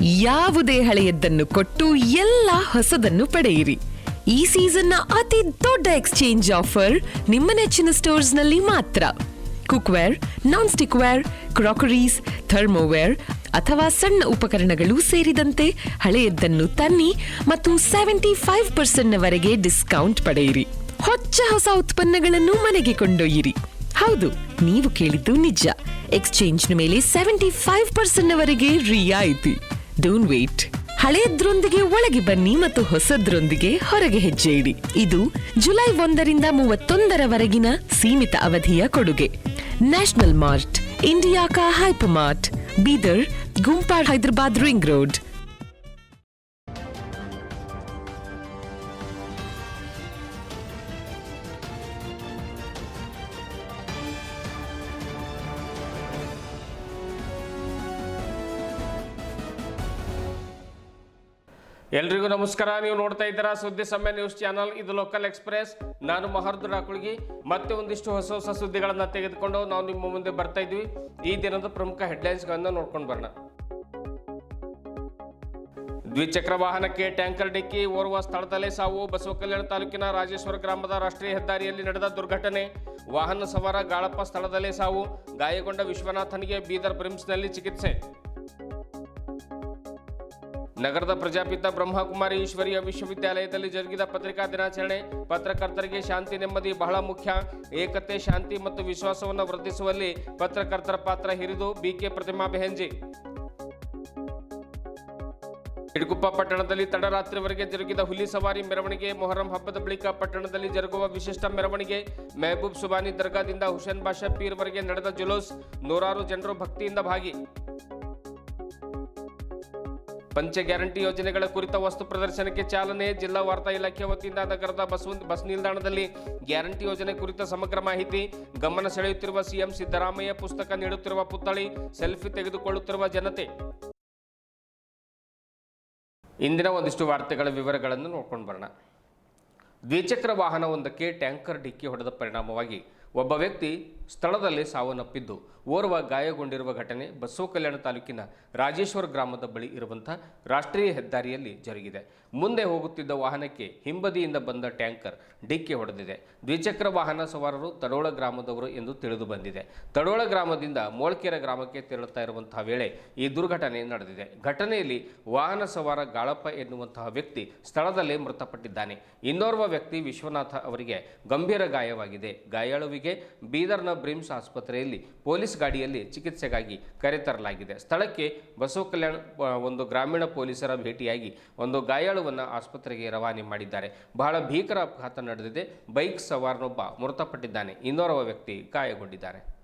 ಯಾವುದೇ ಹಳೆಯದ್ದನ್ನು ಕೊಟ್ಟು ಎಲ್ಲ ಹೊಸದನ್ನು ಪಡೆಯಿರಿ. ಈ ಸೀಸನ್ನ ಅತಿ ದೊಡ್ಡ ಎಕ್ಸ್ಚೇಂಜ್ ಆಫರ್ ನಿಮ್ಮ ನೆಚ್ಚಿನ ಸ್ಟೋರ್ಸ್ನಲ್ಲಿ ಮಾತ್ರ. Cookware non stick ware crockeries, thermoware ಅಥವಾ ಸಣ್ಣ ಉಪಕರಣಗಳು ಸೇರಿದಂತೆ ಹಳೆಯದ್ದನ್ನು ತನ್ನಿ ಮತ್ತು ಸೆವೆಂಟಿ ಫೈವ್ ಪರ್ಸೆಂಟ್ನವರೆಗೆ ಡಿಸ್ಕೌಂಟ್ ಪಡೆಯಿರಿ. ಹೊಚ್ಚ ಹೊಸ ಉತ್ಪನ್ನಗಳನ್ನು ಮನೆಗೆ ಕೊಂಡೊಯ್ಯಿರಿ. ಹೌದು, ನೀವು ಕೇಳಿದ್ದು ನಿಜ. ಎಕ್ಸ್ಚೇಂಜ್ನ ಮೇಲೆ ಸೆವೆಂಟಿ ಫೈವ್ ಪರ್ಸೆಂಟ್ನವರೆಗೆ ರಿಯಾಯಿತಿ. ಡೋಂಟ್ ವೇಟ್ ಹಳೆಯದ್ರೊಂದಿಗೆ ಒಳಗೆ ಬನ್ನಿ ಮತ್ತು ಹೊಸದ್ರೊಂದಿಗೆ ಹೊರಗೆ ಹೆಜ್ಜೆ ಇಡಿ ಇದು ಜುಲೈ ಒಂದರಿಂದ ಮೂವತ್ತೊಂದರವರೆಗಿನ ಸೀಮಿತ ಅವಧಿಯ ಕೊಡುಗೆ. ನ್ಯಾಷನಲ್ ಮಾರ್ಟ್ ಇಂಡಿಯಾ ಕಾ ಹೈಪರ್ ಮಾರ್ಟ್ ಬೀದರ್ ಗುಂಪಾಡ್ ಹೈದರಾಬಾದ್ ರಿಂಗ್ ರೋಡ್. ಎಲ್ರಿಗೂ ನಮಸ್ಕಾರ. ನೀವು ನೋಡ್ತಾ ಇದ್ದೀರಾ ಸುದ್ದಿ ಸಮಯ ನ್ಯೂಸ್ ಚಾನಲ್. ಇದು ಲೋಕಲ್ ಎಕ್ಸ್ಪ್ರೆಸ್. ನಾನು ಮಹರ್ದು ರಾಕುಳ್ಗಿ ಮತ್ತೆ ಒಂದಿಷ್ಟು ಹೊಸ ಹೊಸ ಸುದ್ದಿಗಳನ್ನು ತೆಗೆದುಕೊಂಡು ನಾವು ನಿಮ್ಮ ಮುಂದೆ ಬರ್ತಾ ಇದ್ವಿ. ಈ ದಿನದ ಪ್ರಮುಖ ಹೆಡ್ಲೈನ್ಸ್ಗಳನ್ನು ನೋಡ್ಕೊಂಡು ಬರೋಣ. ದ್ವಿಚಕ್ರ ವಾಹನಕ್ಕೆ ಟ್ಯಾಂಕರ್ ಡಿಕ್ಕಿ ಓರ್ವ ಸ್ಥಳದಲ್ಲೇ ಸಾವು. ಬಸವಕಲ್ಯಾಣ ತಾಲೂಕಿನ ರಾಜೇಶ್ವರ ಗ್ರಾಮದ ರಾಷ್ಟ್ರೀಯ ಹೆದ್ದಾರಿಯಲ್ಲಿ ನಡೆದ ದುರ್ಘಟನೆ. ವಾಹನ ಸವಾರ ಗಾಳಪ್ಪ ಸ್ಥಳದಲ್ಲೇ ಸಾವು. ಗಾಯಗೊಂಡ ವಿಶ್ವನಾಥನಿಗೆ ಬೀದರ್ ಬ್ರಿಮ್ಸ್ನಲ್ಲಿ ಚಿಕಿತ್ಸೆ. ನಗರದ ಪ್ರಜಾಪಿತ ಬ್ರಹ್ಮಕುಮಾರಿ ಈಶ್ವರೀಯ ವಿಶ್ವವಿದ್ಯಾಲಯದಲ್ಲಿ ಜರುಗಿದ ಪತ್ರಿಕಾ ದಿನಾಚರಣೆ. ಪತ್ರಕರ್ತರಿಗೆ ಶಾಂತಿ ನೆಮ್ಮದಿ ಬಹಳ ಮುಖ್ಯ. ಏಕತೆ, ಶಾಂತಿ ಮತ್ತು ವಿಶ್ವಾಸವನ್ನು ವೃದ್ಧಿಸುವಲ್ಲಿ ಪತ್ರಕರ್ತರ ಪಾತ್ರ ಹಿರಿದು. ಬಿಕೆ ಪ್ರತಿಮಾ ಬೆಹೆಂಜಿ. ಇಡುಗುಪ್ಪ ಪಟ್ಟಣದಲ್ಲಿ ತಡರಾತ್ರಿವರೆಗೆ ಜರುಗಿದ ಹುಲಿ ಸವಾರಿ ಮೆರವಣಿಗೆ. ಮೊಹರಂ ಹಬ್ಬದ ಬಳಿಕ ಪಟ್ಟಣದಲ್ಲಿ ಜರುಗುವ ವಿಶಿಷ್ಟ ಮೆರವಣಿಗೆ. ಮೆಹಬೂಬ್ ಸುಬಾನಿ ದರ್ಗಾದಿಂದ ಹುಸೇನ್ ಬಾಷಾ ಪೀರ್ವರೆಗೆ ನಡೆದ ಜುಲೂಸ್. ನೂರಾರು ಜನರು ಭಕ್ತಿಯಿಂದ ಭಾಗಿ. ಪಂಚ ಗ್ಯಾರಂಟಿ ಯೋಜನೆಗಳ ಕುರಿತ ವಸ್ತು ಪ್ರದರ್ಶನಕ್ಕೆ ಚಾಲನೆ ಜಿಲ್ಲಾ ವಾರ್ತಾ ಇಲಾಖೆ ವತಿಯಿಂದ ನಗರದ ಬಸ್ ಬಸ್ ನಿಲ್ದಾಣದಲ್ಲಿ ಗ್ಯಾರಂಟಿ ಯೋಜನೆ ಕುರಿತ ಸಮಗ್ರ ಮಾಹಿತಿ, ಗಮನ ಸೆಳೆಯುತ್ತಿರುವ ಸಿಎಂ ಸಿದ್ದರಾಮಯ್ಯ ಪುಸ್ತಕ ನೀಡುತ್ತಿರುವ ಪುತ್ಥಳಿ, ಸೆಲ್ಫಿ ತೆಗೆದುಕೊಳ್ಳುತ್ತಿರುವ ಜನತೆ. ಇಂದಿನ ಒಂದಿಷ್ಟು ವಾರ್ತೆಗಳ ವಿವರಗಳನ್ನು ನೋಡ್ಕೊಂಡು ಬರೋಣ. ದ್ವಿಚಕ್ರ ವಾಹನವೊಂದಕ್ಕೆ ಟ್ಯಾಂಕರ್ ಡಿಕ್ಕಿ ಹೊಡೆದ ಪರಿಣಾಮವಾಗಿ ಒಬ್ಬ ವ್ಯಕ್ತಿ ಸ್ಥಳದಲ್ಲೇ ಸಾವನ್ನಪ್ಪಿದ್ದು. ಓರ್ವ ಗಾಯಗೊಂಡಿರುವ ಘಟನೆ ಬಸವ ಕಲ್ಯಾಣ ತಾಲೂಕಿನ ರಾಜೇಶ್ವರ ಗ್ರಾಮದ ಬಳಿ ಇರುವಂಥ ರಾಷ್ಟ್ರೀಯ ಹೆದ್ದಾರಿಯಲ್ಲಿ ಜರುಗಿದೆ. ಮುಂದೆ ಹೋಗುತ್ತಿದ್ದ ವಾಹನಕ್ಕೆ ಹಿಂಬದಿಯಿಂದ ಬಂದ ಟ್ಯಾಂಕರ್ ಡಿಕ್ಕಿ ಹೊಡೆದಿದೆ. ದ್ವಿಚಕ್ರ ವಾಹನ ಸವಾರರು ತಡೋಳ ಗ್ರಾಮದವರು ಎಂದು ತಿಳಿದು ಬಂದಿದೆ. ತಡೋಳ ಗ್ರಾಮದಿಂದ ಮೋಳ್ಕೆರೆ ಗ್ರಾಮಕ್ಕೆ ತೆರಳುತ್ತಾ ಇರುವಂತಹ ವೇಳೆ ಈ ದುರ್ಘಟನೆ ನಡೆದಿದೆ. ಘಟನೆಯಲ್ಲಿ ವಾಹನ ಸವಾರ ಗಾಳಪ್ಪ ಎನ್ನುವಂತಹ ವ್ಯಕ್ತಿ ಸ್ಥಳದಲ್ಲೇ ಮೃತಪಟ್ಟಿದ್ದಾನೆ. ಇನ್ನೋರ್ವ ವ್ಯಕ್ತಿ ವಿಶ್ವನಾಥ ಅವರಿಗೆ ಗಂಭೀರ ಗಾಯವಾಗಿದೆ. ಗಾಯಾಳುವಿಗೆ ಬೀದರ್ನ ಬ್ರಿಮ್ಸ್ ಆಸ್ಪತ್ರೆಯಲ್ಲಿ ಪೊಲೀಸ್ ಗಾಡಿಯಲ್ಲಿ ಚಿಕಿತ್ಸೆಗಾಗಿ ಕರೆತರಲಾಗಿದೆ. ಸ್ಥಳಕ್ಕೆ ಬಸವ ಕಲ್ಯಾಣ ಒಂದು ಗ್ರಾಮೀಣ ಪೊಲೀಸರ ಭೇಟಿಯಾಗಿ ಒಂದು ಗಾಯಾಳುವನ್ನು ಆಸ್ಪತ್ರೆಗೆ ರವಾನೆ ಮಾಡಿದ್ದಾರೆ. ಬಹಳ ಭೀಕರ ಅಪಘಾತ ನಡೆದಿದೆ. ಬೈಕ್ ಸವಾರನೊಬ್ಬ ಮೃತಪಟ್ಟಿದ್ದಾನೆ. ಇನ್ನೋರ್ವ ವ್ಯಕ್ತಿ ಗಾಯಗೊಂಡಿದ್ದಾರೆ.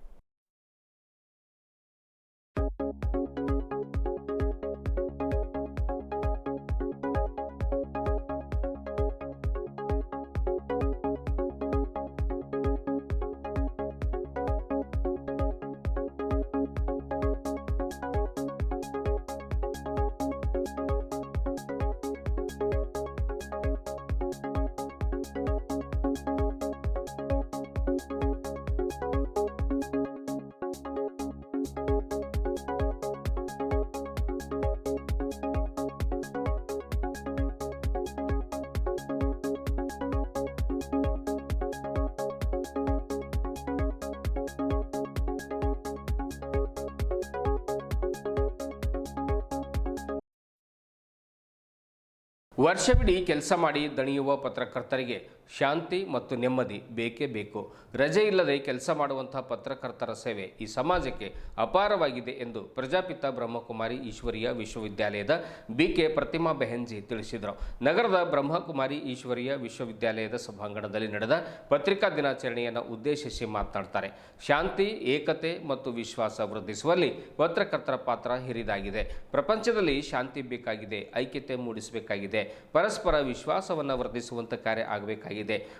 ವರ್ಷವಿಡೀ ಕೆಲಸ ಮಾಡಿ ದಣಿಯುವ ಪತ್ರಕರ್ತರಿಗೆ ಶಾಂತಿ ಮತ್ತು ನೆಮ್ಮದಿ ಬೇಕೇ ಬೇಕು. ರಜೆ ಇಲ್ಲದೆ ಕೆಲಸ ಮಾಡುವಂತಹ ಪತ್ರಕರ್ತರ ಸೇವೆ ಈ ಸಮಾಜಕ್ಕೆ ಅಪಾರವಾಗಿದೆ ಎಂದು ಪ್ರಜಾಪಿತ ಬ್ರಹ್ಮಕುಮಾರಿ ಈಶ್ವರಿಯ ವಿಶ್ವವಿದ್ಯಾಲಯದ ಬಿಕೆ ಪ್ರತಿಮಾ ಬೆಹೆನ್ಜಿ ತಿಳಿಸಿದರು. ನಗರದ ಬ್ರಹ್ಮಕುಮಾರಿ ಈಶ್ವರಿಯ ವಿಶ್ವವಿದ್ಯಾಲಯದ ಸಭಾಂಗಣದಲ್ಲಿ ನಡೆದ ಪತ್ರಿಕಾ ದಿನಾಚರಣೆಯನ್ನು ಉದ್ದೇಶಿಸಿ ಮಾತನಾಡ್ತಾರೆ. ಶಾಂತಿ, ಏಕತೆ ಮತ್ತು ವಿಶ್ವಾಸ ವೃದ್ಧಿಸುವಲ್ಲಿ ಪತ್ರಕರ್ತರ ಪಾತ್ರ ಹಿರಿದಾಗಿದೆ. ಪ್ರಪಂಚದಲ್ಲಿ ಶಾಂತಿ ಬೇಕಾಗಿದೆ, ಐಕ್ಯತೆ ಮೂಡಿಸಬೇಕಾಗಿದೆ. ಪರಸ್ಪರ ವಿಶ್ವಾಸವನ್ನು ವೃದ್ಧಿಸುವಂಥ ಕಾರ್ಯ ಆಗಬೇಕಾಗಿದೆ.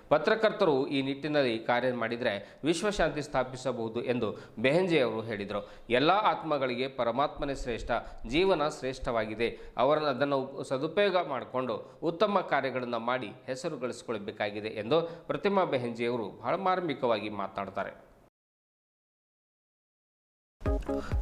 ಪತ್ರಕರ್ತರು ಈ ನಿಟ್ಟಿನಲ್ಲಿ ಕಾರ್ಯ ಮಾಡಿದರೆ ವಿಶ್ವಶಾಂತಿ ಸ್ಥಾಪಿಸಬಹುದು ಎಂದು ಬೆಹೆಂಜೆ ಅವರು ಹೇಳಿದರು. ಎಲ್ಲ ಆತ್ಮಗಳಿಗೆ ಪರಮಾತ್ಮನೇ ಶ್ರೇಷ್ಠ, ಜೀವನ ಶ್ರೇಷ್ಠವಾಗಿದೆ. ಅವರನ್ನು ಅದನ್ನು ಸದುಪಯೋಗ ಮಾಡಿಕೊಂಡು ಉತ್ತಮ ಕಾರ್ಯಗಳನ್ನು ಮಾಡಿ ಹೆಸರು ಗಳಿಸಿಕೊಳ್ಳಬೇಕಾಗಿದೆ ಎಂದು ಪ್ರತಿಮಾ ಬೆಹೆಂಜೆಯವರು ಬಹಳ ಮಾರ್ಮಿಕವಾಗಿ ಮಾತನಾಡ್ತಾರೆ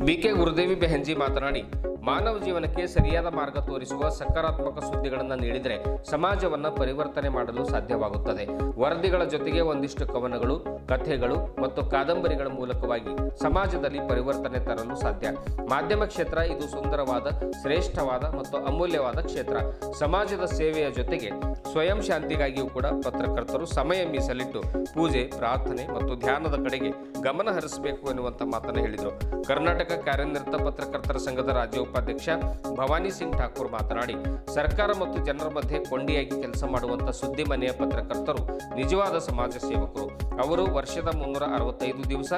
ಬಿಕೆ ಗುರುದೇವಿ ಬೆಹೆಂಜಿ ಮಾತನಾಡಿ ಮಾನವ ಜೀವನಕ್ಕೆ ಸರಿಯಾದ ಮಾರ್ಗ ತೋರಿಸುವ ಸಕಾರಾತ್ಮಕ ಸುದ್ದಿಗಳನ್ನು ನೀಡಿದರೆ ಸಮಾಜವನ್ನು ಪರಿವರ್ತನೆ ಮಾಡಲು ಸಾಧ್ಯವಾಗುತ್ತದೆ. ವರದಿಗಳ ಜೊತೆಗೆ ಒಂದಿಷ್ಟು ಕವನಗಳು, ಕಥೆಗಳು ಮತ್ತು ಕಾದಂಬರಿಗಳ ಮೂಲಕವಾಗಿ ಸಮಾಜದಲ್ಲಿ ಪರಿವರ್ತನೆ ತರಲು ಸಾಧ್ಯ. ಮಾಧ್ಯಮ ಕ್ಷೇತ್ರ ಇದು ಸುಂದರವಾದ, ಶ್ರೇಷ್ಠವಾದ ಮತ್ತು ಅಮೂಲ್ಯವಾದ ಕ್ಷೇತ್ರ. ಸಮಾಜದ ಸೇವೆಯ ಜೊತೆಗೆ ಸ್ವಯಂ ಶಾಂತಿಗಾಗಿಯೂ ಕೂಡ ಪತ್ರಕರ್ತರು ಸಮಯ ಮೀಸಲಿಟ್ಟು ಪೂಜೆ, ಪ್ರಾರ್ಥನೆ ಮತ್ತು ಧ್ಯಾನದ ಕಡೆಗೆ ಗಮನ ಹರಿಸಬೇಕು ಎನ್ನುವಂತ ಮಾತನ್ನು ಹೇಳಿದರು. ಕರ್ನಾಟಕ ಕಾರ್ಯನಿರತ ಪತ್ರಕರ್ತರ ಸಂಘದ ರಾಜ್ಯ ಉಪಾಧ್ಯಕ್ಷ ಭವಾನಿ ಸಿಂಗ್ ಠಾಕೂರ್ ಮಾತನಾಡಿ, ಸರ್ಕಾರ ಮತ್ತು ಜನರ ಮಧ್ಯೆ ಕೊಂಡಿಯಾಗಿ ಕೆಲಸ ಮಾಡುವಂತ ಸುದ್ದಿ ಮನೆಯ ಪತ್ರಕರ್ತರು, ನಿಜವಾದ ಸಮಾಜ ಸೇವಕರು ಅವರು ವರ್ಷದ ಮುನ್ನೂರ ಅರವತ್ತೈದು ದಿವಸ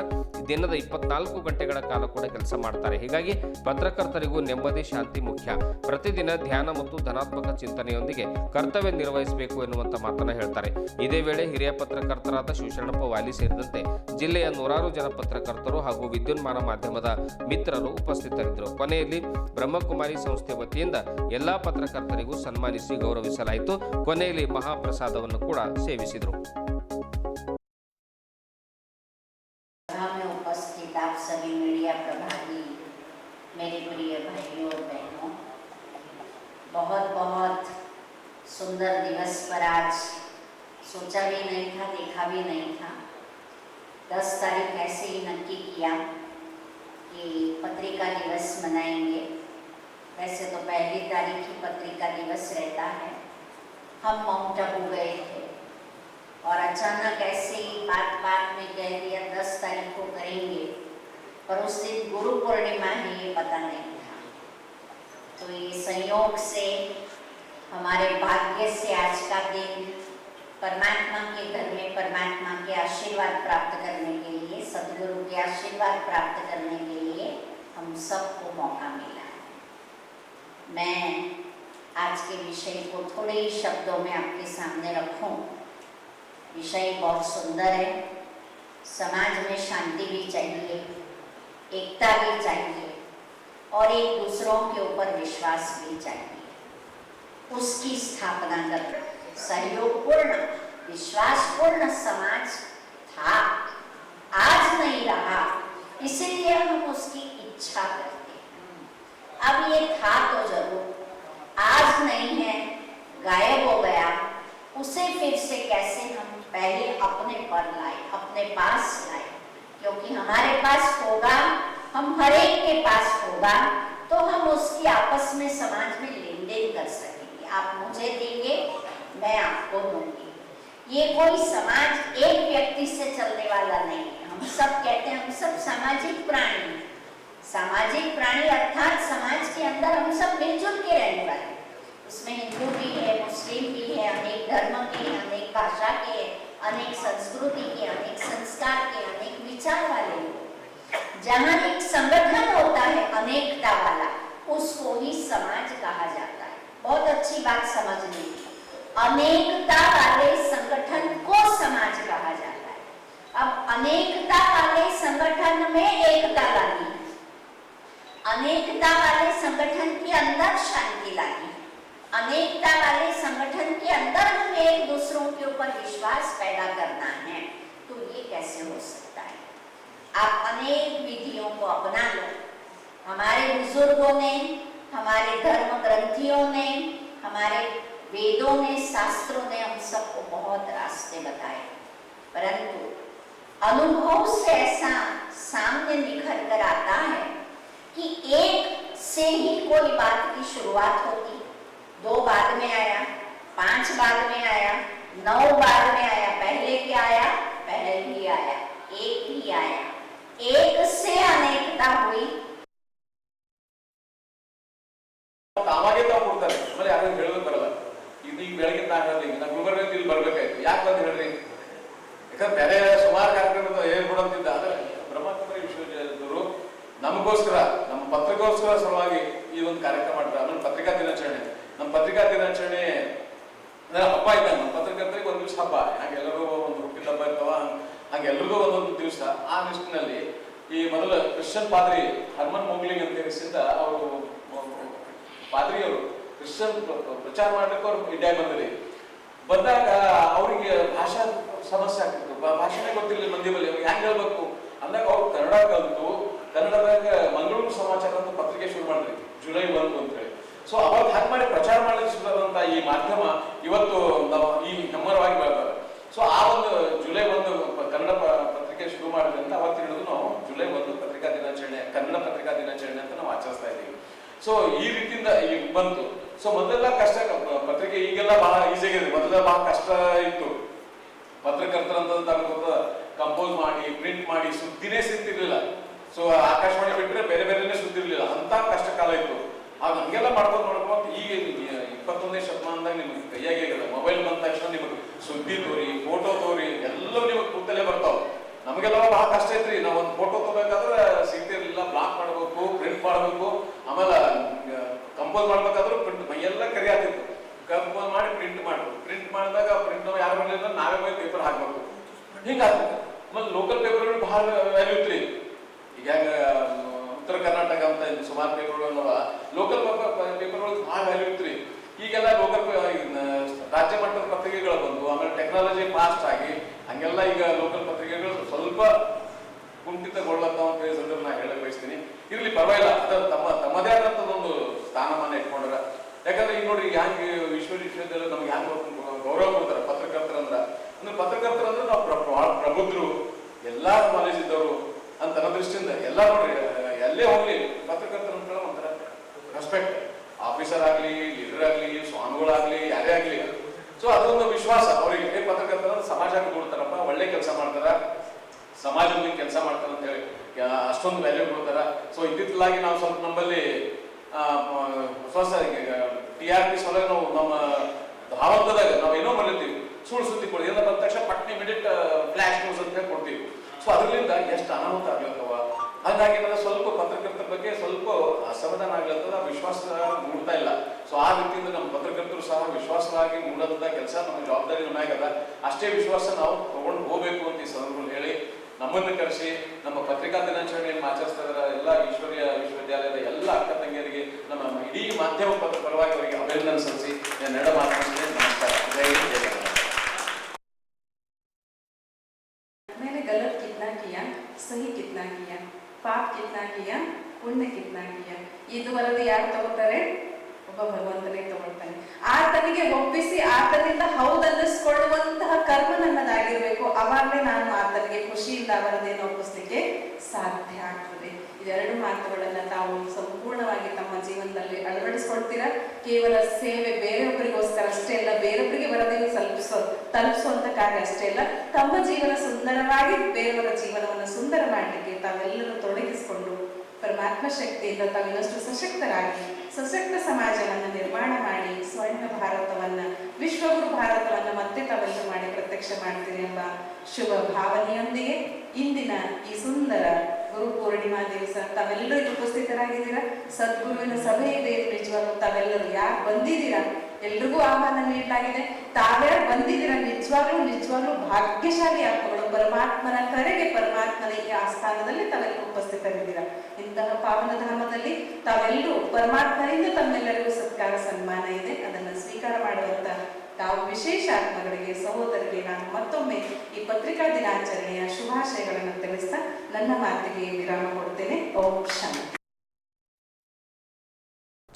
ದಿನದ ಇಪ್ಪತ್ನಾಲ್ಕು ಗಂಟೆಗಳ ಕಾಲ ಕೂಡ ಕೆಲಸ ಮಾಡ್ತಾರೆ. ಹೀಗಾಗಿ ಪತ್ರಕರ್ತರಿಗೂ ನೆಮ್ಮದಿ, ಶಾಂತಿ ಮುಖ್ಯ. ಪ್ರತಿದಿನ ಧ್ಯಾನ ಮತ್ತು ಧನಾತ್ಮಕ ಚಿಂತನೆಯೊಂದಿಗೆ ಕರ್ತವ್ಯ ನಿರ್ವಹಿಸಬೇಕು ಎನ್ನುವಂತ ಮಾತನ್ನ ಹೇಳ್ತಾರೆ. ಇದೇ ವೇಳೆ ಹಿರಿಯ ಪತ್ರಕರ್ತರಾದ ಶಿವಶರಣಪ್ಪ ವಾಲಿ ಸೇರಿದಂತೆ ಜಿಲ್ಲೆಯ ನೂರಾರು ಜನ ಪತ್ರಕರ್ತರು ಹಾಗೂ ವಿದ್ಯುನ್ಮಾನ ಮಾಧ್ಯಮದ ಮಿತ್ರರು ಉಪಸ್ಥಿತರಿದ್ದರು. ಕೊನೆಯಲ್ಲಿ ಬ್ರಹ್ಮಕುಮಾರಿ ಸಂಸ್ಥೆ ವತಿಯಿಂದ ಎಲ್ಲಾ ಪತ್ರಕರ್ತರಿಗೂ ಸನ್ಮಾನಿಸಿ ಗೌರವಿಸಲಾಯಿತು. ಕೊನೆಯಲ್ಲಿ ಮಹಾಪ್ರಸಾದವನ್ನು ಕೂಡ ಸೇವಿಸಿದರು. बहुत बहुत सुंदर दिवस पर आज सोचा भी नहीं था, देखा भी नहीं था। दस तारीख ऐसे ही नक्की किया कि पत्रिका दिवस मनाएँगे। वैसे तो पहली तारीख ही पत्रिका दिवस रहता है। हम माउंट आबू गए थे और अचानक ऐसे ही बात बात में कह दिया, दस तारीख को करेंगे। पर उस दिन गुरु पूर्णिमा है, ये पता नहीं। तो ये संयोग से हमारे भाग्य से आज का दिन परमात्मा के घर में परमात्मा के आशीर्वाद प्राप्त करने के लिए, सदगुरु के आशीर्वाद प्राप्त करने के लिए हम सबको मौका मिला। है मैं आज के विषय को थोड़े ही शब्दों में आपके सामने रखूँ। विषय बहुत सुंदर है। समाज में शांति भी चाहिए, एकता भी चाहिए। और एक दूसरों के ऊपर विश्वास भी चाहिए। उसकी स्थापना कर, सहयोगपूर्ण, विश्वासपूर्ण समाज था। आज नहीं रहा, इसीलिए हम उसकी इच्छा करते हैं। अब ये था तो ज़रूर। आज नहीं है, गायब हो गया। उसे फिर से कैसे हम पहले अपने पर लाए, अपने पास लाए? क्योंकि हमारे पास होगा हम हर एक के पास होगा तो हम उसकी आपस में समाज में लेन देन कर सकेंगे आप मुझे देंगे, मैं आपको दूँगी ये कोई समाज एक व्यक्ति से चलने वाला नहीं है हम सब कहते हैं, हम सब सामाजिक प्राणी हैं। सामाजिक प्राणी अर्थात समाज के अंदर हम सब मिलजुल के रहने वाले हैं। उसमें हिंदू भी है, मुस्लिम भी है, अनेक धर्म के हैं, अनेक भाषा के हैं, अनेक संस्कृति के अनेक संस्कार के अनेक विचार वाले लोग जहाँ एक संगठन होता है, अनेकता वाला, उसको ही समाज कहा जाता है। बहुत अच्छी बात समझनी अनेकता वाले संगठन को समाज कहा जाता है। अब अनेकता वाले संगठन में एकता लानी अनेकता वाले संगठन के अंदर शांति लानी अनेकता वाले संगठन के अंदर हमें एक दूसरों के ऊपर विश्वास पैदा करना है। तो ये कैसे हो सकता आप अनेक विधियों को अपना लो। हमारे बुज़ुर्गों ने, हमारे धर्म ग्रंथियों ने, हमारे वेदों ने, शास्त्रों ने हम सबको बहुत रास्ते बताए। परंतु अनुभव से ऐसा सामने निखर कर आता है कि एक से ही कोई बात की शुरुआत होती। दो बाद में आया, पाँच बाद में आया, नौ बाद में आया, पहले क्या आया? ಪಾದ್ರಿಯವರು ಕ್ರಿಶ್ಚಿಯನ್ ಪ್ರ- ಪ್ರ- ಪ್ರಚಾರ ಮಾಡ್ಲಿಕ್ಕೆ ಅವ್ರು ಇಂಡಿಯಾ ಬಂದಿರಿ ಬಂದಾಗ ಅವರಿಗೆ ಭಾಷಾ ಸಮಸ್ಯೆ ಆಗ್ತಿತ್ತು. ಭಾಷೆನೇ ಗೊತ್ತಿಲ್ಲ ಮಂದಿ ಬಳಿ ಅವ್ರಿಗೆ ಹೇಳ್ಬೇಕು? ಅಂದಾಗ ಅವ್ರು ಕನ್ನಡ ಕಲಿತು ಕನ್ನಡದಾಗ ಮಂಗಳೂರು ಸಮಾಚಾರ ಅಂತ ಪತ್ರಿಕೆ ಶುರು ಮಾಡಿದ್ರಿ. ಜುಲೈ ಒಂದು ಅಂತ ಹೇಳಿ ಸೊ ಅವಾಗ ಹಾಗೆ ಮಾಡಿ ಪ್ರಚಾರ ಮಾಡಲಿಕ್ಕೆ ಈ ಮಾಧ್ಯಮ ಇವತ್ತು ನಾವು ಈ ಹೆಮ್ಮರವಾಗಿ ಬೆಳೆದಾರೆ. ಸೊ ಆ ಒಂದು ಜುಲೈ ಒಂದು ಕನ್ನಡ ಪತ್ರಿಕೆ ಶುರು ಮಾಡಿದ್ರಿಂದ ಅವತ್ತಿನ ನಾವು ಜುಲೈ ಒಂದು ಪತ್ರಿಕಾ ದಿನಾಚರಣೆ, ಕನ್ನಡ ಪತ್ರಿಕಾ ದಿನಾಚರಣೆ ಅಂತ ನಾವು ಆಚರಿಸ್ತಾ ಇದ್ದೀವಿ. ಸೊ ಈ ರೀತಿಯಿಂದ ಈಗ ಬಂತು. ಸೊ ಮೊದಲೆಲ್ಲ ಕಷ್ಟ ಪತ್ರಿಕೆ ಈಗೆಲ್ಲ ಬಹಳ ಈಸಿಯಾಗಿದೆ ಮೊದಲೆಲ್ಲ ಬಹಳ ಕಷ್ಟ ಇತ್ತು. ಪತ್ರಕರ್ತರಂತ ಕಂಪೋಸ್ ಮಾಡಿ ಪ್ರಿಂಟ್ ಮಾಡಿ ಸುದ್ದಿನೇ ಸಿಗ್ತಿರ್ಲಿಲ್ಲ. ಸೊ ಆಕಾಶವಾಣಿ ಬಿಟ್ಟರೆ ಬೇರೆ ಬೇರೆನೇ ಸುದ್ದಿರ್ಲಿಲ್ಲ. ಅಂತ ಕಷ್ಟ ಕಾಲ ಇತ್ತು. ಆಗ ಹಂಗೆಲ್ಲ ಮಾಡ್ಕೊಂಡು ಮಾಡ್ಕೊಂಡು ಈಗ ಇಪ್ಪತ್ತೊಂದನೇ ಶತಮಾನದಾಗ ನಿಮ್ಗೆ ಕೈಯಾಗಿ ಮೊಬೈಲ್ ಬಂದ ತಕ್ಷಣ ನಿಮಗೆ ಸುದ್ದಿ ತೋರಿ ಫೋಟೋ ತೋರಿ, ಎಲ್ಲವೂ ನಿಮಗೆ ಕೂತಲ್ಲೇ ಬರ್ತಾವೆ. ನಮಗೆಲ್ಲ ಬಹಳ ಕಷ್ಟ ಐತ್ರಿ ನಾವು ಒಂದು ಫೋಟೋ ತಗೋಬೇಕಾದ್ರೆ ಸಿಗ್ತಿರ್ಲಿಲ್ಲ. ಬ್ಲಾಕ್ ಮಾಡಬೇಕು ಪ್ರಿಂಟ್ ಮಾಡಬೇಕು. ಆಮೇಲೆ ಕಂಪೋಸ್ ಮಾಡ್ಬೇಕಾದ್ರೂ ಪ್ರಿಂಟ್ ಎಲ್ಲ ಕರಿ ಆಗ್ತಿತ್ತು ಕಂಪೋಸ್ ಮಾಡಿ ಪ್ರಿಂಟ್ ಮಾಡಬೇಕು. ಪ್ರಿಂಟ್ ಮಾಡಿದಾಗ ಪ್ರಿಂಟ್ ಯಾರು ಬರಲಿಲ್ಲ, ನಾವೇ ಹೋಗಿ ಪೇಪರ್ ಹಾಕ್ಬೇಕು. ಹಿಂಗಾಗ್ತದೆ ಮತ್ತು ಲೋಕಲ್ ಪೇಪರ್ಗಳು ಬಹಳ ವ್ಯಾಲ್ಯೂ ಇತ್ರಿ ಈಗ. ಉತ್ತರ ಕರ್ನಾಟಕ ಅಂತ ಸುಮಾರು ಪೇಪರ್ಗಳು ಲೋಕಲ್ ಪೇಪರ್ಗಳು ಬಹಳ ವ್ಯಾಲ್ಯೂ ಇತ್ರಿ ಈಗೆಲ್ಲ ಲೋಕಲ್ ರಾಜ್ಯ ಮಟ್ಟದ ಪತ್ರಿಕೆಗಳು ಬಂದು, ಆಮೇಲೆ ಟೆಕ್ನಾಲಜಿ ಫಾಸ್ಟ್ ಆಗಿ, ಹಂಗೆಲ್ಲ ಈಗ ಲೋಕಲ್ ಪತ್ರಿಕೆಗಳು ಸ್ವಲ್ಪ ಕುಂಠಿತಗೊಳ್ಳತ್ತ ಅಂತ ಹೇಳಿ ಸಂದರ್ಭ ನಾ ಹೇಳಕ್ ಬಯಸ್ತೀನಿ. ಇರ್ಲಿ, ಪರವಾಗಿಲ್ಲ. ಅದ ತಮ್ಮ, ತಮ್ಮದೇ ಆದಂತದೊಂದು ಸ್ಥಾನಮಾನ ಇಟ್ಕೊಂಡ್ರ. ಯಾಕಂದ್ರೆ ಈಗ ನೋಡ್ರಿ ವಿಶ್ವ ವಿಶ್ವವಿದ್ಯಾಲಯ ನಮ್ಗೆ ಹ್ಯಾಂಗ ಗೌರವ ಕೊಡ್ತಾರೆ, ಪತ್ರಕರ್ತರಂದ್ರ. ಅಂದ್ರೆ ಪತ್ರಕರ್ತರಂದ್ರೆ ನಾವು ಪ್ರ- ಪ್ರ- ಪ್ರಬುದ್ಧರು. ಎಲ್ಲಾ ನಾಲೆಜ್ ಇದ್ದವರು ಅಂತ ನನ್ನ ದೃಷ್ಟಿಯಿಂದ ಎಲ್ಲ ನೋಡ್ರಿ ಎಲ್ಲೇ ಹೋಗ್ಲಿ, ಪತ್ರಕರ್ತರ ಒಂಥರ ರೆಸ್ಪೆಕ್ಟ್ ಆಫೀಸರ್ ಆಗ್ಲಿ ಲೀಡರ್ ಆಗ್ಲಿ, ಸ್ವಾಮಿಗಳಾಗ್ಲಿ, ಯಾರೇ ಆಗ್ಲಿ. ಸೊ ಅದೊಂದು ವಿಶ್ವಾಸ. ಅವರಿಗೆ ಏ ಪತ್ರಕರ್ತರ ಸಮಾಜಕ್ಕೆ ಕೊಡ್ತಾರಪ್ಪ ಒಳ್ಳೆ ಕೆಲಸ ಮಾಡ್ತಾರ. ಸಮಾಜದಲ್ಲಿ ಕೆಲಸ ಮಾಡ್ತಾರ ಅಂತ ಹೇಳಿ. ಅಷ್ಟೊಂದು ವ್ಯಾಲ್ಯೂ ಕೊಡ್ತಾರೆ. ಸೊ ಇದ್ದಿತ್ತಲಾಗಿ ನಾವು ಸ್ವಲ್ಪ ನಮ್ಮಲ್ಲಿ ಹೊಸ ಟಿ ಆರ್ ಪಿ ಸಲ ನಾವು ನಮ್ಮ ಭಾವಂತದಾಗ ನಾವು ಏನೋ ಮಾಡಿರ್ತೀವಿ. ಸುಳ್ಳು ಸುದ್ದಿ ಕೊಡಿ. ಏನೋ ಬಂದ ತಕ್ಷಣ ಪಟ್ನಿ ಮಿಡಿಟ್ ಫ್ಲಾಶ್ ನ್ಯೂಸ್ ಅಂತ ಕೊಡ್ತೀವಿ. ಸೊ ಅದರಿಂದ ಎಷ್ಟು ಅನಾಹುತ ಆಗ್ಲತ್ತವ? ಹಾಗಾಗಿ ನನಗೆ ಸ್ವಲ್ಪ ಪತ್ರಕರ್ತರ ಬಗ್ಗೆ ಸ್ವಲ್ಪ ಅಸಮಾಧಾನ ಆಗ್ಲತ್ತದ. ವಿಶ್ವಾಸ ಮೂಡ್ತಾ ಇಲ್ಲ. ಸೊ ಆ ರೀತಿಯಿಂದ ನಮ್ಮ ಪತ್ರಕರ್ತರು ಸಹ ವಿಶ್ವಾಸವಾಗಿ ಮೂಡದ ಕೆಲಸ ನಮ್ಮ ಜವಾಬ್ದಾರಿ ನಮ್ಮಾಗದ ಅಷ್ಟೇ ವಿಶ್ವಾಸ ನಾವು ತಗೊಂಡು ಹೋಗ್ಬೇಕು ಅಂತ ಈ ಸಂದರ್ಭದಲ್ಲಿ ಹೇಳಿ ನಮ್ಮನ್ನು ಕರೆಸಿ ನಮ್ಮ ಪತ್ರಿಕಾ ದಿನಾಚರಣೆಯನ್ನು ಆಚರಿಸ್ತಾ ಇದ್ದಾರೆ ಎಲ್ಲ ಈಶ್ವರ್ಯ ವಿಶ್ವವಿದ್ಯಾಲಯದ ಎಲ್ಲ ಅಕ್ಕ ತಂಗಿಯರಿಗೆ ನಮ್ಮ ಇಡೀ ಮಾಧ್ಯಮ ಪತ್ರ ಪರವಾಗಿ ಅವರಿಗೆ ಅಭಿನಂದನೆ ಸಲ್ಲಿಸಿ ನಾನು ನಡ ಮಾತನಾಡ್ತೀನಿ ನಮಸ್ಕಾರ ಜೈ ಹಿಂದ್, ಜೈ ಕರ್ನಾಟಕ. मैंने गलत कितना किया सही कितना किया ಪಾಪ ಕಿತ್ನಾ ಕಿಯ ಪುಣ್ಯ ಕಿತ್ನಾ ಕಿಯ ಇದು ವರದಿ ಯಾರು ತಗೋತಾರೆ ಒಬ್ಬ ಭಗವಂತನೇ ತಗೊಳ್ತಾನೆ. ಆತನಿಗೆ ಒಪ್ಪಿಸಿ ಆತನಿಂದ ಹೌದನ್ನಿಸ್ಕೊಳ್ಳುವಂತಹ ಕರ್ಮ ನನ್ನದಾಗಿರ್ಬೇಕು. ಅವಾಗಲೇ ನಾನು ಆತನಿಗೆ ಖುಷಿಯಿಂದ ಅವರದೇನು ಒಪ್ಪಿಸ್ಲಿಕ್ಕೆ ಸಾಧ್ಯ ಆಗ್ತದೆ. ಇದೆರಡು ಮಾತುಗಳನ್ನ ತಾವು ಸಂಪೂರ್ಣವಾಗಿ ತಮ್ಮ ಜೀವನದಲ್ಲಿ ಅಳವಡಿಸ್ಕೊಳ್ತೀರಾ? ಕೇವಲ ಸೇವೆ ಬೇರೆಯೊಬ್ಬರಿಗೋಸ್ಕರ ಅಷ್ಟೇ ಅಲ್ಲ, ಬೇರೊಬ್ಬರಿಗೆ ವರದಿಯನ್ನು ತಲುಪಿಸೋ, ತಲುಪಿಸುವಂತ ಕಾರ್ಯ ಅಷ್ಟೇ ಅಲ್ಲ, ತಮ್ಮ ಜೀವನ ಸುಂದರವಾಗಿ ಬೇರೆಯವರ ಜೀವನವನ್ನು ಸುಂದರ ಮಾಡಲಿಕ್ಕೆ ತಾವೆಲ್ಲರೂ ತೊಡಗಿಸಿಕೊಂಡು ಪರಮಾತ್ಮ ಶಕ್ತಿಯಿಂದ ತಾವಿನಷ್ಟು ಸಶಕ್ತರಾಗಿ, ಸಶಕ್ತ ಸಮಾಜವನ್ನು ನಿರ್ಮಾಣ ಮಾಡಿ, ಸ್ವರ್ಣ ಭಾರತವನ್ನ, ವಿಶ್ವಗುರು ಭಾರತವನ್ನ ಮತ್ತೆ ತಾವೆಲ್ಲರೂ ಮಾಡಿ ಪ್ರತ್ಯಕ್ಷ ಮಾಡ್ತೀರಿ ಎಂಬ ಶುಭ ಭಾವನೆಯೊಂದಿಗೆ ಇಂದಿನ ಈ ಸುಂದರ ಗುರು ಪೂರ್ಣಿಮಾ ದಿವಸ ತಾವೆಲ್ಲರೂ ಉಪಸ್ಥಿತರಾಗಿದ್ದೀರಾ? ಸದ್ಗುರುವಿನ ಸಭೆ ಇದು ನಿಜವಾಗ್ಲೂ ತಾವೆಲ್ಲರೂ ಯಾರು ಬಂದಿದ್ದೀರಾ? ಎಲ್ರಿಗೂ ಆಹ್ವಾನ ನೀಡಲಾಗಿದೆ. ತಾವೇ ಬಂದಿದ್ದೀರಾ? ನಿಜವಾಗ್ಲೂ ನಿಜವಾಗ್ಲೂ ಭಾಗ್ಯಶಾಲಿ ಆತ್ಮಗಳು ಪರಮಾತ್ಮನ ಕರೆಗೆ ಪರಮಾತ್ಮನ ಈ ಆಸ್ಥಾನದಲ್ಲಿ ತಾವೆಲ್ಲರೂ ಉಪಸ್ಥಿತರಿದ್ದೀರಾ? ಇಂತಹ ಪಾವನ ಧಾಮದಲ್ಲಿ ತಾವೆಲ್ಲರೂ ಪರಮಾತ್ಮನಿಂದ ತಮ್ಮೆಲ್ಲರಿಗೂ ಸತ್ಕಾರ, ಸನ್ಮಾನ ಇದೆ. ಅದನ್ನು ಸ್ವೀಕಾರ ಮಾಡುವಂತ ತಾವು ವಿಶೇಷ ಆತ್ಮಗಳಿಗೆ, ಸಹೋದರಿಗೆ ನಾನು ಮತ್ತೊಮ್ಮೆ ಈ ಪತ್ರಿಕಾ ದಿನಾಚರಣೆಯ ಶುಭಾಶಯಗಳನ್ನು ತಿಳಿಸ್ತಾ ನನ್ನ ಮಾತಿಗೆ ವಿರಾಮ ಕೊಡ್ತೇನೆ. ಓಂ ಶಾಂತಿ.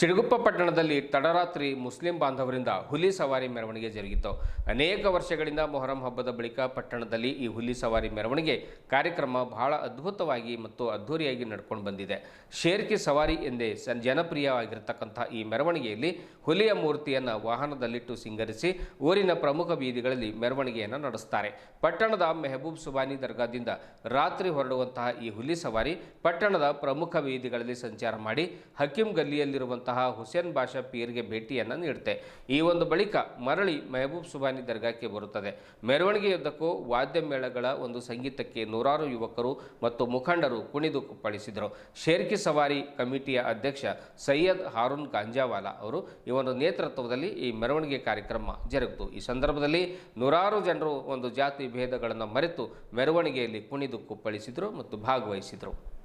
ಚಿಡುಗುಪ್ಪ ಪಟ್ಟಣದಲ್ಲಿ ತಡರಾತ್ರಿ ಮುಸ್ಲಿಂ ಬಾಂಧವರಿಂದ ಹುಲಿ ಸವಾರಿ ಮೆರವಣಿಗೆ ಜರುಗಿತು. ಅನೇಕ ವರ್ಷಗಳಿಂದ ಮೊಹರಂ ಹಬ್ಬದ ಬಳಿಕ ಪಟ್ಟಣದಲ್ಲಿ ಈ ಹುಲಿ ಸವಾರಿ ಮೆರವಣಿಗೆ ಕಾರ್ಯಕ್ರಮ ಬಹಳ ಅದ್ಭುತವಾಗಿ ಮತ್ತು ಅದ್ಧೂರಿಯಾಗಿ ನಡ್ಕೊಂಡು ಬಂದಿದೆ. ಶೇರ್ಕಿ ಸವಾರಿ ಎಂದೇ ಜನಪ್ರಿಯವಾಗಿರ್ತಕ್ಕಂಥ ಈ ಮೆರವಣಿಗೆಯಲ್ಲಿ ಹುಲಿಯ ಮೂರ್ತಿಯನ್ನು ವಾಹನದಲ್ಲಿಟ್ಟು ಸಿಂಗರಿಸಿ ಊರಿನ ಪ್ರಮುಖ ಬೀದಿಗಳಲ್ಲಿ ಮೆರವಣಿಗೆಯನ್ನು ನಡೆಸ್ತಾರೆ. ಪಟ್ಟಣದ ಮೆಹಬೂಬ್ ಸುಬಾನಿ ದರ್ಗಾದಿಂದ ರಾತ್ರಿ ಹೊರಡುವಂತಹ ಈ ಹುಲಿ ಸವಾರಿ ಪಟ್ಟಣದ ಪ್ರಮುಖ ಬೀದಿಗಳಲ್ಲಿ ಸಂಚಾರ ಮಾಡಿ ಹಕೀಂ ಗಲ್ಲಿಯಲ್ಲಿರುವಂತಹ ಹುಸೇನ್ ಬಾಷಾ ಪೀರ್ಗೆ ಭೇಟಿಯನ್ನು ನೀಡುತ್ತೆ ಈ ಒಂದು ಬಳಿಕ ಮರಳಿ ಮೆಹಬೂಬ್ ಸುಬಾನಿ ದರ್ಗಾಕ್ಕೆ ಬರುತ್ತದೆ. ಮೆರವಣಿಗೆಯುದ್ದಕ್ಕೂ ವಾದ್ಯ ಮೇಳಗಳ ಒಂದು ಸಂಗೀತಕ್ಕೆ ನೂರಾರು ಯುವಕರು ಮತ್ತು ಮುಖಂಡರು ಕುಣಿದು ಕುಪ್ಪಳಿಸಿದರು. ಶೇರ್ಕಿ ಸವಾರಿ ಕಮಿಟಿಯ ಅಧ್ಯಕ್ಷ ಸೈಯದ್ ಹಾರೂನ್ ಗಾಂಜಾವಾಲಾ ಅವರು ಈ ಒಂದು ನೇತೃತ್ವದಲ್ಲಿ ಈ ಮೆರವಣಿಗೆ ಕಾರ್ಯಕ್ರಮ ಜರುಗಿತು. ಈ ಸಂದರ್ಭದಲ್ಲಿ ನೂರಾರು ಜನರು ಒಂದು ಜಾತಿ ಭೇದಗಳನ್ನು ಮರೆತು ಮೆರವಣಿಗೆಯಲ್ಲಿ ಕುಣಿದು ಕುಪ್ಪಳಿಸಿದರು ಮತ್ತು ಭಾಗವಹಿಸಿದರು.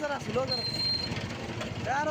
जरा स्लो करो यार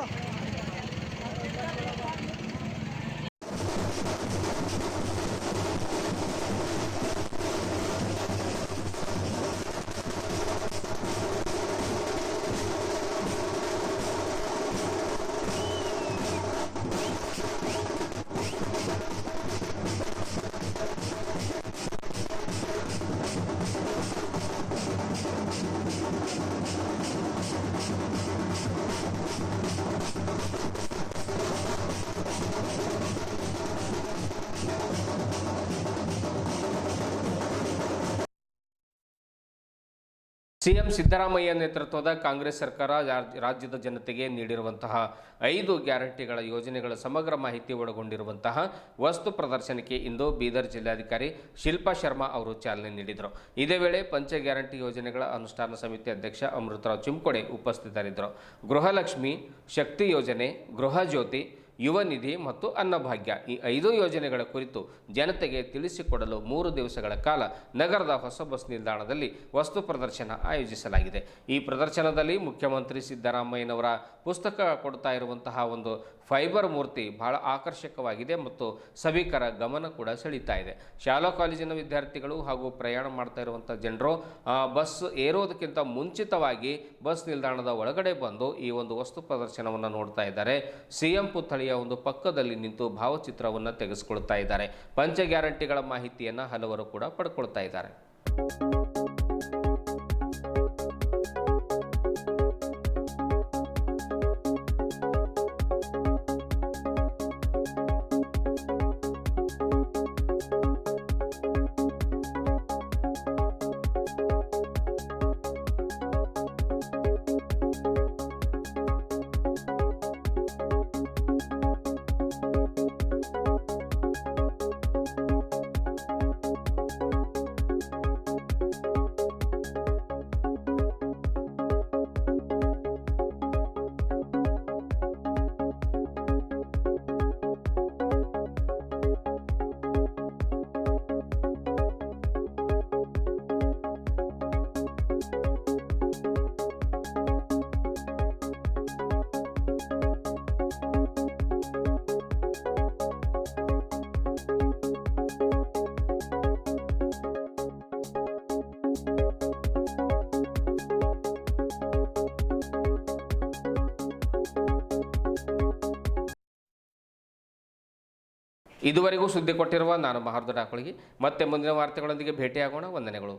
ಸಿಎಂ ಸಿದ್ದರಾಮಯ್ಯ ನೇತೃತ್ವದ ಕಾಂಗ್ರೆಸ್ ಸರ್ಕಾರ ರಾಜ್- ರಾಜ್ಯದ ಜನತೆಗೆ ನೀಡಿರುವಂತಹ ಐದು ಗ್ಯಾರಂಟಿಗಳ ಯೋಜನೆಗಳ ಸಮಗ್ರ ಮಾಹಿತಿ ಒಳಗೊಂಡಿರುವಂತಹ ವಸ್ತು ಪ್ರದರ್ಶನಕ್ಕೆ ಇಂದು ಬೀದರ್ ಜಿಲ್ಲಾಧಿಕಾರಿ ಶಿಲ್ಪಾ ಶರ್ಮಾ ಅವರು ಚಾಲನೆ ನೀಡಿದರು. ಇದೇ ವೇಳೆ ಪಂಚ ಗ್ಯಾರಂಟಿ ಯೋಜನೆಗಳ ಅನುಷ್ಠಾನ ಸಮಿತಿ ಅಧ್ಯಕ್ಷ ಅಮೃತರಾವ್ ಚಿಂಕೊಡೆ ಉಪಸ್ಥಿತರಿದ್ದರು. ಗೃಹಲಕ್ಷ್ಮಿ ಶಕ್ತಿ ಯೋಜನೆ, ಗೃಹ ಜ್ಯೋತಿ ಯುವ ನಿಧಿ ಮತ್ತು ಅನ್ನಭಾಗ್ಯ ಈ ಐದು ಯೋಜನೆಗಳ ಕುರಿತು ಜನತೆಗೆ ತಿಳಿಸಿಕೊಡಲು ಮೂರು ದಿವಸಗಳ ಕಾಲ ನಗರದ ಹೊಸ ಬಸ್ ನಿಲ್ದಾಣದಲ್ಲಿ ವಸ್ತು ಪ್ರದರ್ಶನ ಆಯೋಜಿಸಲಾಗಿದೆ. ಈ ಪ್ರದರ್ಶನದಲ್ಲಿ ಮುಖ್ಯಮಂತ್ರಿ ಸಿದ್ದರಾಮಯ್ಯನವರ ಪುಸ್ತಕ ಕೊಡ್ತಾ ಇರುವಂತಹ ಒಂದು ಫೈಬರ್ ಮೂರ್ತಿ ಬಹಳ ಆಕರ್ಷಕವಾಗಿದೆ ಮತ್ತು ಸಭಿಕರ ಗಮನ ಕೂಡ ಸೆಳೀತಾ ಇದೆ. ಶಾಲಾ ಕಾಲೇಜಿನ ವಿದ್ಯಾರ್ಥಿಗಳು ಹಾಗೂ ಪ್ರಯಾಣ ಮಾಡ್ತಾ ಇರುವಂಥ ಜನರು ಬಸ್ ಏರೋದಕ್ಕಿಂತ ಮುಂಚಿತವಾಗಿ ಬಸ್ ನಿಲ್ದಾಣದ ಒಳಗಡೆ ಬಂದು ಈ ಒಂದು ವಸ್ತು ಪ್ರದರ್ಶನವನ್ನು ನೋಡ್ತಾ ಇದ್ದಾರೆ. ಸಿಎಂ ಪುತ್ಥಳಿಯ ಒಂದು ಪಕ್ಕದಲ್ಲಿ ನಿಂತು ಭಾವಚಿತ್ರವನ್ನು ತೆಗೆದುಕೊಳ್ತಾ ಇದ್ದಾರೆ. ಪಂಚ ಗ್ಯಾರಂಟಿಗಳ ಮಾಹಿತಿಯನ್ನು ಹಲವರು ಕೂಡ ಪಡ್ಕೊಳ್ತಾ ಇದ್ದಾರೆ. ಇದುವರೆಗೂ ಸುದ್ದಿ ಕೊಟ್ಟಿರುವ ನಾನು ಮಹಾರ್ದ ಡಾಕುಳಿಗೆ ಮತ್ತೆ ಮುಂದಿನ ವಾರ್ತೆಗಳೊಂದಿಗೆ ಭೇಟಿಯಾಗೋಣ. ವಂದನೆಗಳು.